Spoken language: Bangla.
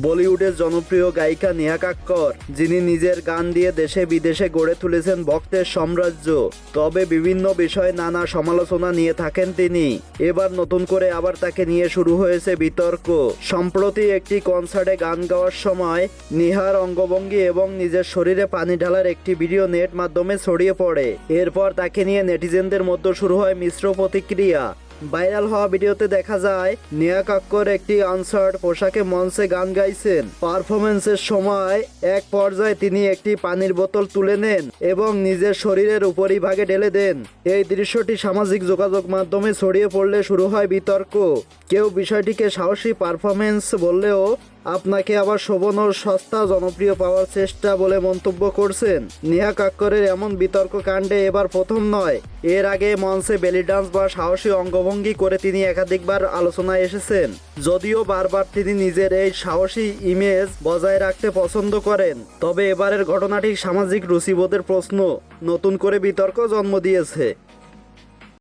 বলিউডের জনপ্রিয় গায়িকা নেহা কাক্কর, যিনি নিজের গান দিয়ে দেশে বিদেশে গড়ে তুলেছেন ভক্তের সাম্রাজ্য। তবে বিভিন্ন বিষয়ে নানা সমালোচনা নিয়ে থাকেন তিনি। এবার নতুন করে আবার তাকে নিয়ে শুরু হয়েছে বিতর্ক। সম্প্রতি একটি কনসার্টে গান গাওয়ার সময় নিহার অঙ্গভঙ্গি এবং নিজের শরীরে পানি ঢালার একটি ভিডিও নেট মাধ্যমে ছড়িয়ে পড়ে। এরপর তাকে নিয়ে নেটিজেনদের মধ্যে শুরু হয় মিশ্র প্রতিক্রিয়া। ভাইরাল হওয়া ভিডিওতে দেখা যায় নেহা কাক্কর একটি আনসার্ড পোশাকে মঞ্চে গান গাইছেন। পারফরমেন্সের সময় এক পর্যায়ে তিনি একটি পানির বোতল তুলে নেন এবং নিজের শরীরের উপরিভাগে ঢেলে দেন। এই দৃশ্যটি সামাজিক যোগাযোগ মাধ্যমে ছড়িয়ে পড়লে শুরু হয় বিতর্ক। কেউ বিষয়টিকে সাহসী পারফরমেন্স বললেও আপনাকে আবার শোভন ও সস্তা জনপ্রিয় পাওয়ার চেষ্টা বলে মন্তব্য করছেন। নেহা কাক্করের এমন বিতর্ক কাণ্ডে এবার প্রথম নয়। এর আগে মঞ্চে বেলি ডান্স বা সাহসী অঙ্গভঙ্গি করে তিনি একাধিকবার আলোচনায় এসেছেন। যদিও বারবার তিনি নিজের এই সাহসী ইমেজ বজায় রাখতে পছন্দ করেন, তবে এবারের ঘটনাটি সামাজিক রুচিবোধের প্রশ্ন। নতুন করে বিতর্ক জন্ম দিয়েছে।